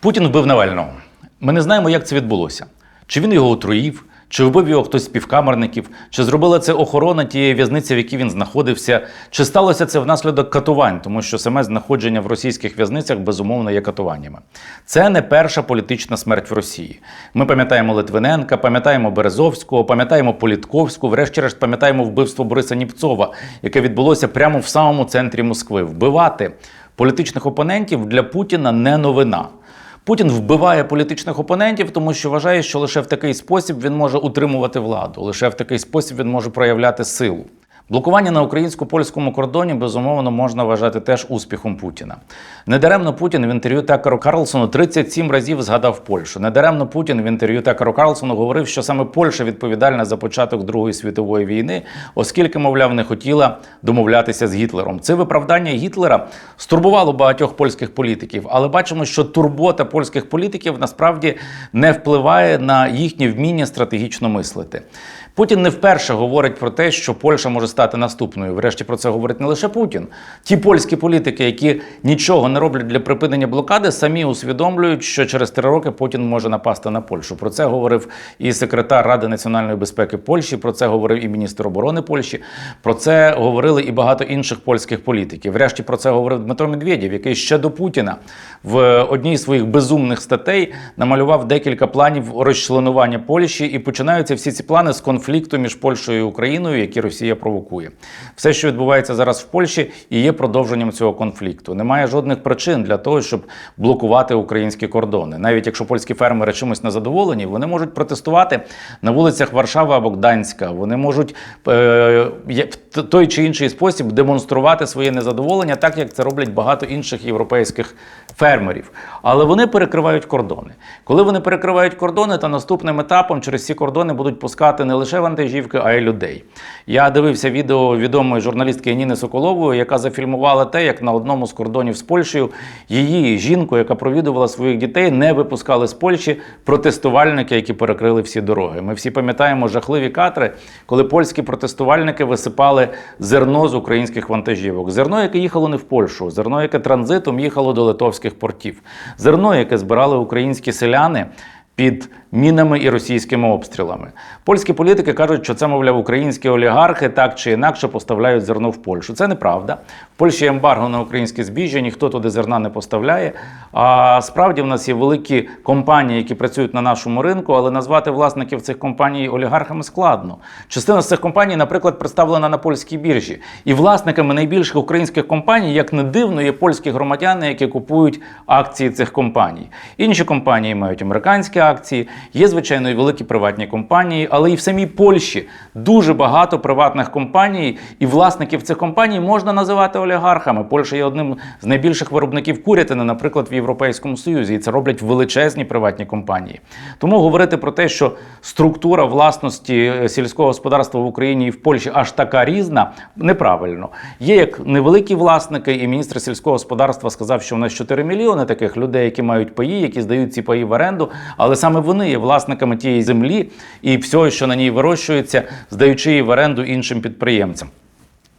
Путін вбив Навального. Ми не знаємо, як це відбулося. Чи він його отруїв, чи вбив його хтось з співкамерників, чи зробила це охорона тієї в'язниці, в якій він знаходився, чи сталося це внаслідок катувань, тому що саме знаходження в російських в'язницях безумовно є катуваннями. Це не перша політична смерть в Росії. Ми пам'ятаємо Литвиненка, пам'ятаємо Березовського, пам'ятаємо Політковську, врешті-решт пам'ятаємо вбивство Бориса Ніпцова, яке відбулося прямо в самому центрі Москви. Вбивати політичних опонентів для Путіна не новина. Путін вбиває політичних опонентів, тому що вважає, що лише в такий спосіб він може утримувати владу, лише в такий спосіб він може проявляти силу. Блокування на українсько-польському кордоні безумовно можна вважати теж успіхом Путіна. Недаремно Путін в інтерв'ю Такеру Карлсону 37 разів згадав Польщу. Недаремно Путін в інтерв'ю Такеру Карлсону говорив, що саме Польща відповідальна за початок Другої світової війни, оскільки, мовляв, не хотіла домовлятися з Гітлером. Це виправдання Гітлера стурбувало багатьох польських політиків, але бачимо, що турбота польських політиків насправді не впливає на їхнє вміння стратегічно мислити. Путін не вперше говорить про те, що Польща може стати наступною. Врешті про це говорить не лише Путін. Ті польські політики, які нічого не роблять для припинення блокади, самі усвідомлюють, що через три роки Путін може напасти на Польщу. Про це говорив і секретар Ради національної безпеки Польщі. Про це говорив і міністр оборони Польщі. Про це говорили і багато інших польських політиків. Врешті про це говорив Дмитро Медведєв, який ще до Путіна в одній з своїх безумних статей намалював декілька планів розчленування Польщі, і починаються всі ці плани з конфлікту між Польщею і Україною, які Росія провокує. Все, що відбувається зараз в Польщі, і є продовженням цього конфлікту. Немає жодних причин для того, щоб блокувати українські кордони. Навіть якщо польські фермери чимось незадоволені, вони можуть протестувати на вулицях Варшави або Гданська. Вони можуть е, в той чи інший спосіб демонструвати своє незадоволення, так як це роблять багато інших європейських фермерів. Але вони перекривають кордони. Коли вони перекривають кордони, то наступним етапом через ці кордони будуть пускати не лише вантажівки, а й людей. Я дивився відео відомої журналістки Ніни Соколової, яка зафільмувала те, як на одному з кордонів з Польщею її жінку, яка провідувала своїх дітей, не випускали з Польщі протестувальники, які перекрили всі дороги. Ми всі пам'ятаємо жахливі кадри, коли польські протестувальники висипали зерно з українських вантажівок. Зерно, яке їхало не в Польщу, зерно, яке транзитом їхало до литовських портів, зерно, яке збирали українські селяни. Під мінами і російськими обстрілами польські політики кажуть, що це, мовляв, українські олігархи так чи інакше поставляють зерно в Польщу. Це неправда. В Польщі ембарго на українське збіжжя, ніхто туди зерна не поставляє. А справді в нас є великі компанії, які працюють на нашому ринку, але назвати власників цих компаній олігархами складно. Частина з цих компаній, наприклад, представлена на польській біржі. І власниками найбільших українських компаній, як не дивно, є польські громадяни, які купують акції цих компаній. Інші компанії мають американські акції, є звичайно і великі приватні компанії, але і в самій Польщі дуже багато приватних компаній, і власників цих компаній можна називати олігархами. Польща є одним з найбільших виробників курятини, наприклад, в Європейському Союзі, і це роблять величезні приватні компанії. Тому говорити про те, що структура власності е, сільського господарства в Україні і в Польщі аж така різна, неправильно. Є як невеликі власники, і міністр сільського господарства сказав, що у нас 4 мільйони таких людей, які мають паї, які здають ці паї в оренду, але саме вони є власниками тієї землі і всього, що на ній вирощується, здаючи її в оренду іншим підприємцям.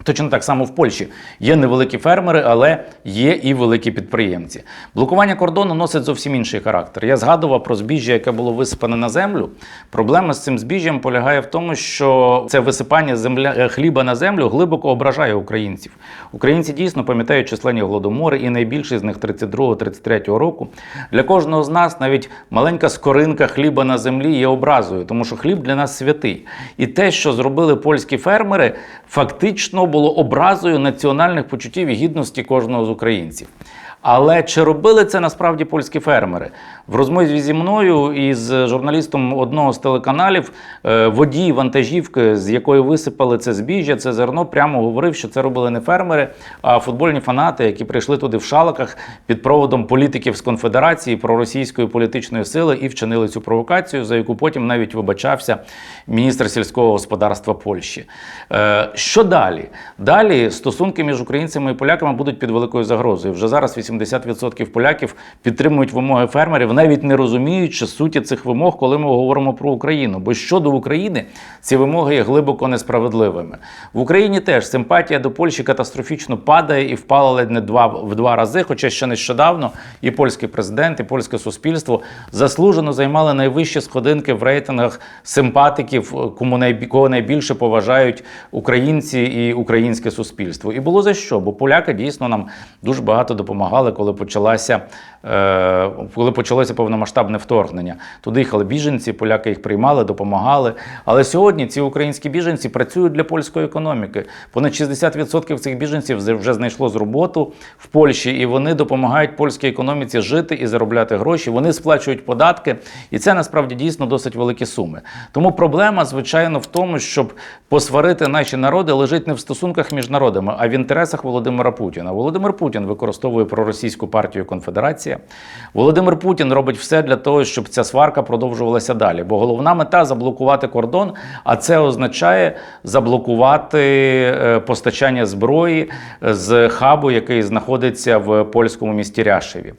Точно так само в Польщі є невеликі фермери, але є і великі підприємці. Блокування кордону носить зовсім інший характер. Я згадував про збіжжя, яке було висипане на землю. Проблема з цим збіжжям полягає в тому, що це висипання земля е, хліба на землю глибоко ображає українців. Українці дійсно пам'ятають численні голодомори, і найбільший з них 32-33 року. Для кожного з нас навіть маленька скоринка хліба на землі є образою, тому що хліб для нас святий. І те, що зробили польські фермери, фактично було образою національних почуттів і гідності кожного з українців. Але чи робили це насправді польські фермери? В розмові зі мною і з журналістом одного з телеканалів е, водій вантажівки, з якої висипали це збіжжя, це зерно, прямо говорив, що це робили не фермери, а футбольні фанати, які прийшли туди в шалаках під проводом політиків з конфедерації проросійської політичної сили і вчинили цю провокацію, за яку потім навіть вибачався міністр сільського господарства Польщі. Е, Що далі? Далі стосунки між українцями і поляками будуть під великою загрозою. Вже зараз 70% поляків підтримують вимоги фермерів, навіть не розуміючи суті цих вимог, коли ми говоримо про Україну. Бо щодо України ці вимоги є глибоко несправедливими. В Україні теж симпатія до Польщі катастрофічно падає і впала ледь не два в два рази. Хоча ще нещодавно і польський президент, і польське суспільство заслужено займали найвищі сходинки в рейтингах симпатиків, кому найбі- кого найбільше поважають українці і українське суспільство. І було за що, бо поляки дійсно нам дуже багато допомагали, коли почалася. Е, Коли почалося повномасштабне вторгнення, туди їхали біженці, поляки їх приймали, допомагали. Але сьогодні ці українські біженці працюють для польської економіки. Понад 60% цих біженців вже- знайшло з роботу в Польщі, і вони допомагають польській економіці жити і заробляти гроші. Вони сплачують податки, і це насправді дійсно досить великі суми. Тому проблема, звичайно, в тому, щоб посварити наші народи, лежить не в стосунках між народами, а в інтересах Володимира Путіна. Володимир Путін використовує проросійську партію Конфедерація. Володимир Путін робить все для того, щоб ця сварка продовжувалася далі. Бо головна мета заблокувати кордон, а це означає заблокувати е, постачання зброї з хабу, який знаходиться в польському місті Ряшеві.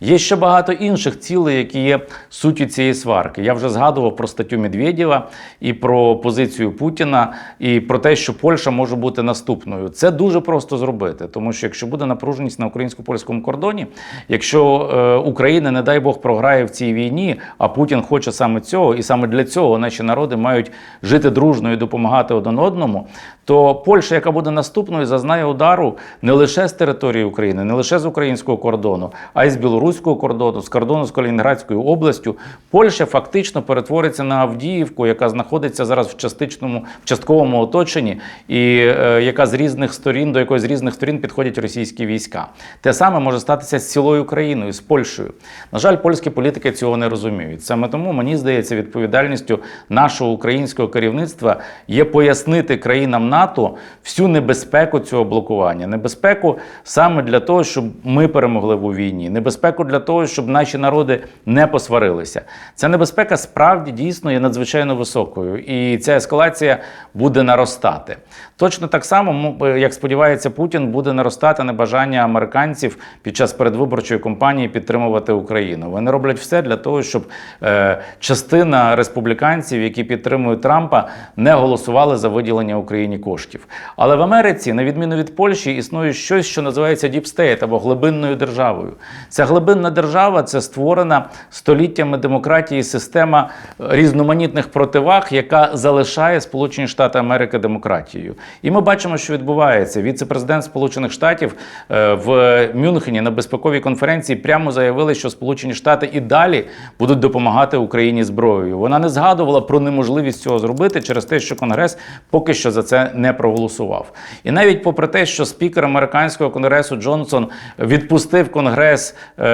Є ще багато інших цілей, які є суттю цієї сварки. Я вже згадував про статтю Медведєва і про позицію Путіна, і про те, що Польща може бути наступною. Це дуже просто зробити, тому що якщо буде напруженість на українсько-польському кордоні, якщо е, Україна, не дай Бог, програє в цій війні, а Путін хоче саме цього, і саме для цього наші народи мають жити дружно і допомагати один одному, то Польща, яка буде наступною, зазнає удару не лише з території України, не лише з українського кордону, а й з білоруського кордону, з кордону з Калінінградською областю. Польща фактично перетвориться на Авдіївку, яка знаходиться зараз в частичному в частковому оточенні, і е, яка з різних сторін до якої з різних сторін підходять російські війська. Те саме може статися з цілою Україною, з Польщею. На жаль, польські політики цього не розуміють. Саме тому мені здається, відповідальністю нашого українського керівництва є пояснити країнам НАТО всю небезпеку цього блокування, небезпеку саме для того, щоб ми перемогли в війні, небезпеку для того, щоб наші народи не посварилися. Ця небезпека справді дійсно є надзвичайно високою, і ця ескалація буде наростати. Точно так само, як сподівається Путін, буде наростати небажання американців під час передвиборчої кампанії підтримувати Україну. Вони роблять все для того, щоб е, частина республіканців, які підтримують Трампа, не голосували за виділення Україні коштів. Але в Америці, на відміну від Польщі, існує щось, що називається State або глибинною державою. Ця глибинна держава це створена століттями демократії система різноманітних противаг, яка залишає Сполучені Штати Америки демократією. І ми бачимо, що відбувається. Віце-президент Сполучених Штатів е, в Мюнхені на безпековій конференції прямо заявили, що Сполучені Штати і далі будуть допомагати Україні зброєю. Вона не згадувала про неможливість цього зробити через те, що Конгрес поки що за це не проголосував. І навіть попри те, що спікер американського конгресу Джонсон відпустив конгрес е,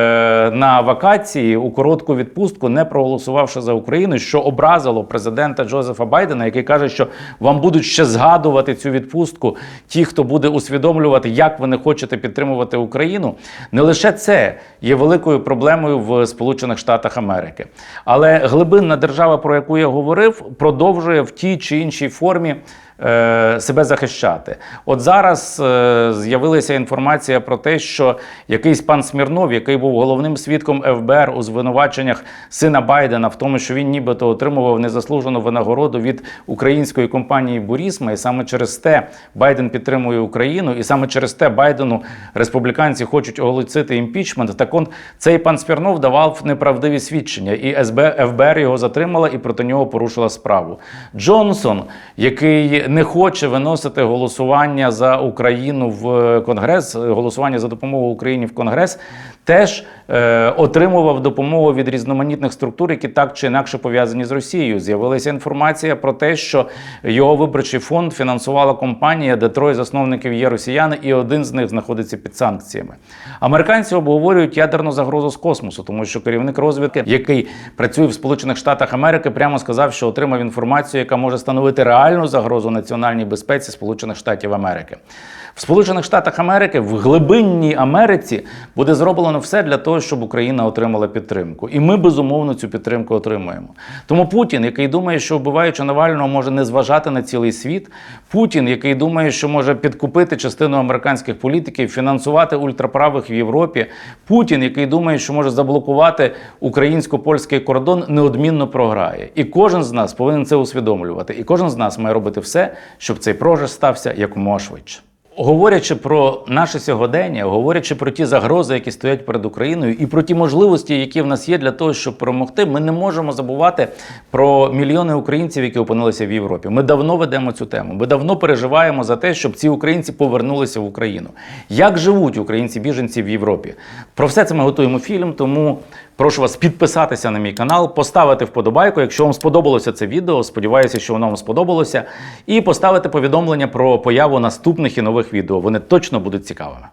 на вакації у коротку відпустку, не проголосувавши за Україну, що образило президента Джозефа Байдена, який каже, що вам будуть ще згадувати цю відпустку ті, хто буде усвідомлювати, як ви не хочете підтримувати Україну. Не лише це є великою проблемою в Сполучених Штатах Америки, але глибинна держава, про яку я говорив, продовжує в тій чи іншій формі себе захищати. От зараз е, з'явилася інформація про те, що якийсь пан Смірнов, який був головним свідком ФБР у звинуваченнях сина Байдена в тому, що він нібито отримував незаслужену винагороду від української компанії Бурісма, і саме через те Байден підтримує Україну, і саме через те Байдену республіканці хочуть оголосити імпічмент. Так он цей пан Смірнов давав неправдиві свідчення, і СБ ФБР його затримала і проти нього порушила справу. Джонсон, який не хоче виносити голосування за Україну в Конгрес, голосування за допомогу Україні в Конгрес, теж е, отримував допомогу від різноманітних структур, які так чи інакше пов'язані з Росією. З'явилася інформація про те, що його виборчий фонд фінансувала компанія, де троє засновників є росіяни, і один з них знаходиться під санкціями. Американці обговорюють ядерну загрозу з космосу, тому що керівник розвідки, який працює в Сполучених Штатах Америки, прямо сказав, що отримав інформацію, яка може становити реальну загрозу національній безпеці Сполучених Штатів Америки. В Сполучених Штатах Америки, в глибинній Америці, буде зроблено все для того, щоб Україна отримала підтримку. І ми безумовно цю підтримку отримуємо. Тому Путін, який думає, що вбиваючи Навального, може не зважати на цілий світ. Путін, який думає, що може підкупити частину американських політиків, фінансувати ультраправих в Європі. Путін, який думає, що може заблокувати українсько-польський кордон, неодмінно програє. І кожен з нас повинен це усвідомлювати. І кожен з нас має робити все, щоб цей програш стався якомога швидше. Говорячи про наше сьогодення, говорячи про ті загрози, які стоять перед Україною, і про ті можливості, які в нас є для того, щоб перемогти, ми не можемо забувати про мільйони українців, які опинилися в Європі. Ми давно ведемо цю тему. Ми давно переживаємо за те, щоб ці українці повернулися в Україну. Як живуть українці-біженці в Європі? Про все це ми готуємо фільм, тому прошу вас підписатися на мій канал, поставити вподобайку, якщо вам сподобалося це відео. Сподіваюся, що воно вам сподобалося, і поставити повідомлення про появу наступних і нових відео. Вони точно будуть цікавими.